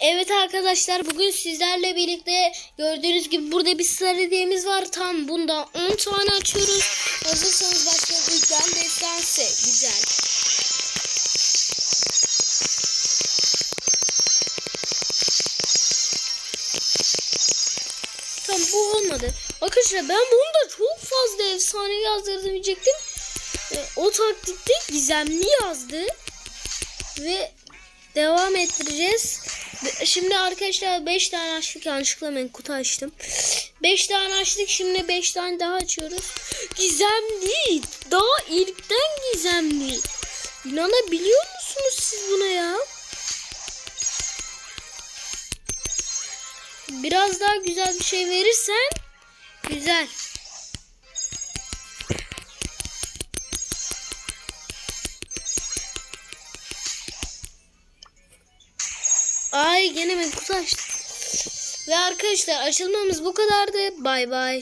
Evet arkadaşlar bugün sizlerle birlikte gördüğünüz gibi burada bir sıra hediyemiz var. Tam bundan 10 tane açıyoruz. Hazırsanız başlayalım. İlkten destansı. Güzel. Tamam bu olmadı. Arkadaşlar ben bunu da çok fazla efsane yazdırdım diyecektim. E, o taktikte gizemli yazdı. Ve devam ettireceğiz. Şimdi arkadaşlar 5 tane açtık yanlışlıkla ben kutu açtım. 5 tane açtık şimdi 5 tane daha açıyoruz. Gizemli. Daha ilkten gizemli. İnanabiliyor musunuz siz buna ya? Biraz daha güzel bir şey verirsen güzel. Ay gene ben kutu açtım. Ve arkadaşlar açılmamız bu kadardı. Bay bay.